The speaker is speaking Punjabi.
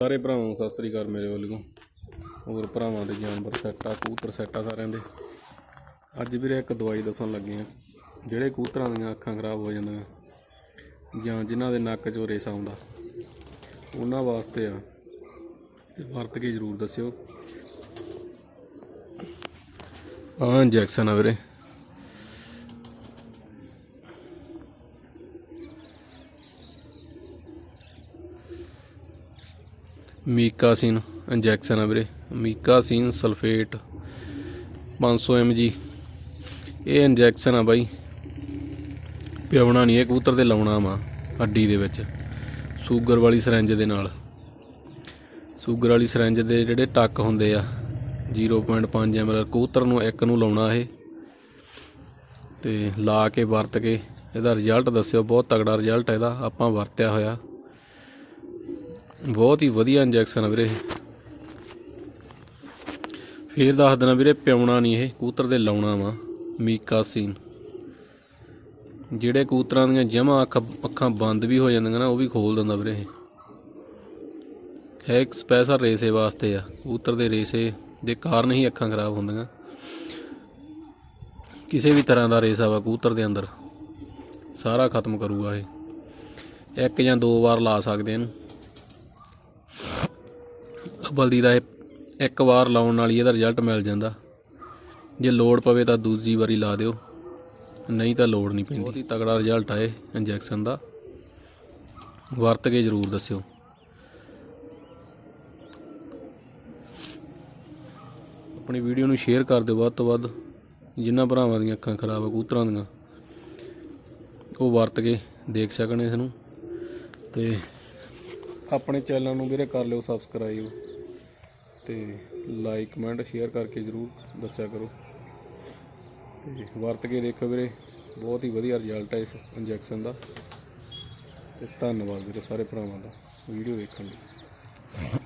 ਸਾਰੇ ਭਰਾਵਾਂ ਨੂੰ ਸਤਿ ਸ੍ਰੀ ਅਕਾਲ ਮੇਰੇ ਵੱਲੋਂ। ਹੋਰ ਭਰਾਵਾਂ ਦੇ ਜਾਨਵਰ ਸੈੱਟ ਆ, ਕਬੂਤਰ ਸੈੱਟ ਆ ਸਾਰਿਆਂ ਦੇ। ਅੱਜ ਵੀਰੇ ਇੱਕ ਦਵਾਈ ਦੱਸਣ ਲੱਗੇ ਆ, ਜਿਹੜੇ ਕਬੂਤਰਾਂ ਦੀਆਂ ਅੱਖਾਂ ਖਰਾਬ ਹੋ ਜਾਂਦੀਆਂ, ਜਾਂ ਜਿਨ੍ਹਾਂ ਦੇ ਨੱਕ 'ਚੋਂ ਰੇਸ ਆਉਂਦਾ। ਉਹਨਾਂ ਵਾਸਤੇ ਆ, ਤੇ ਵਰਤ ਕੇ ਜ਼ਰੂਰ ਦੱਸਿਓ। ਆਹ ਇੰਜੈਕਸ਼ਨ ਆ ਵੀਰੇ। ਮੀਕਾਸੀਨ ਇੰਜੈਕਸ਼ਨ ਆ ਵੀਰੇ। ਮੀਕਾਸੀਨ ਸਲਫੇਟ 500 mg ਇਹ ਇੰਜੈਕਸ਼ਨ ਆ ਬਾਈ। ਪਿਉਣਾ ਨਹੀਂ, ਇਹ ਕਬੂਤਰ ਤੇ ਲਾਉਣਾ ਵਾ, ਹੱਡੀ ਦੇ ਵਿੱਚ। ਸ਼ੂਗਰ ਵਾਲੀ ਸਿਰੰਜ ਦੇ ਨਾਲ। ਸ਼ੂਗਰ ਵਾਲੀ ਸਿਰੰਜ ਦੇ ਜਿਹੜੇ ਟੱਕ ਹੁੰਦੇ ਆ 0.5 ml ਕਬੂਤਰ ਨੂੰ ਇੱਕ ਨੂੰ ਲਾਉਣਾ ਇਹ। ਤੇ ਲਾ ਕੇ ਵਰਤ ਕੇ, ਇਹਦਾ ਰਿਜ਼ਲਟ ਦੱਸਿਓ, ਬਹੁਤ ਤਗੜਾ ਰਿਜ਼ਲਟ ਇਹਦਾ, ਆਪਾਂ ਵਰਤਿਆ ਹੋਇਆ। ਬਹੁਤ ਹੀ ਵਧੀਆ ਇੰਜੈਕਸ਼ਨ ਆ ਵੀਰੇ ਇਹ। ਫੇਰ ਦੱਸ ਦੇਣਾ ਵੀਰੇ, ਪਿਉਣਾ ਨਹੀਂ ਇਹ ਕੂਤਰ ਦੇ ਲਾਉਣਾ ਵਾ ਮੀਕਾਸੀਨ ਜਿਹੜੇ ਕੂਤਰਾਂ ਦੀਆਂ ਜਮਾ ਅੱਖ ਅੱਖਾਂ ਬੰਦ ਵੀ ਹੋ ਜਾਂਦੀਆਂ ਨਾ, ਉਹ ਵੀ ਖੋਲ ਦਿੰਦਾ ਵੀਰੇ ਇਹ। ਹੈ ਇੱਕ ਸਪੈਸ਼ਲ ਰੇਸੇ ਵਾਸਤੇ ਆ ਕੂਤਰ ਦੇ ਰੇਸੇ ਦੇ ਕਾਰਨ ਹੀ ਅੱਖਾਂ ਖਰਾਬ ਹੁੰਦੀਆਂ। ਕਿਸੇ ਵੀ ਤਰ੍ਹਾਂ ਦਾ ਰੇਸਾ ਵਾ ਕੂਤਰ ਦੇ ਅੰਦਰ। ਸਾਰਾ ਖਤਮ ਕਰੂਗਾ ਇਹ। ਇੱਕ ਜਾਂ ਦੋ ਵਾਰ ਲਾ ਸਕਦੇ ਇਹਨੂੰ। ਬਲਦੀ ਦਾ ਇਹ ਇੱਕ ਵਾਰ ਲਾਉਣ ਨਾਲ ਹੀ ਇਹਦਾ ਰਿਜ਼ਲਟ ਮਿਲ ਜਾਂਦਾ। ਜੇ ਲੋੜ ਪਵੇ ਤਾਂ ਦੂਜੀ ਵਾਰੀ ਲਾ ਦਿਓ, ਨਹੀਂ ਤਾਂ ਲੋੜ ਨਹੀਂ ਪੈਂਦੀ। ਬਹੁਤ ਹੀ ਤਗੜਾ ਰਿਜ਼ਲਟ ਆ ਇਹ ਇੰਜੈਕਸ਼ਨ ਦਾ। ਵਰਤ ਕੇ ਜ਼ਰੂਰ ਦੱਸਿਓ। ਆਪਣੀ ਵੀਡੀਓ ਨੂੰ ਸ਼ੇਅਰ ਕਰ ਦਿਓ ਵੱਧ ਤੋਂ ਵੱਧ। ਜਿਨ੍ਹਾਂ ਭਰਾਵਾਂ ਦੀਆਂ ਅੱਖਾਂ ਖਰਾਬ ਆ ਕੂਤਰਾਂ ਦੀਆਂ, ਉਹ ਵਰਤ ਕੇ ਦੇਖ ਸਕਣ ਇਸ ਨੂੰ। ਤੇ ਆਪਣੇ ਚੈਨਲ ਨੂੰ ਵੀਰੇ ਕਰ ਲਿਓ ਸਬਸਕ੍ਰਾਈਬ ਤੇ ਲਾਈਕ ਕਮੈਂਟ ਸ਼ੇਅਰ ਕਰਕੇ ਜਰੂਰ ਦੱਸਿਆ ਕਰੋ। ਤੇ ਵਰਤ ਕੇ ਦੇਖੋ ਵੀਰੇ, ਬਹੁਤ ਹੀ ਵਧੀਆ ਰਿਜ਼ਲਟ ਹੈ ਇਸ ਇੰਜੈਕਸ਼ਨ ਦਾ। ਤੇ ਧੰਨਵਾਦ ਵੀਰੇ ਸਾਰੇ ਭਰਾਵਾਂ ਦਾ ਵੀਡੀਓ ਵੇਖਣ ਲਈ।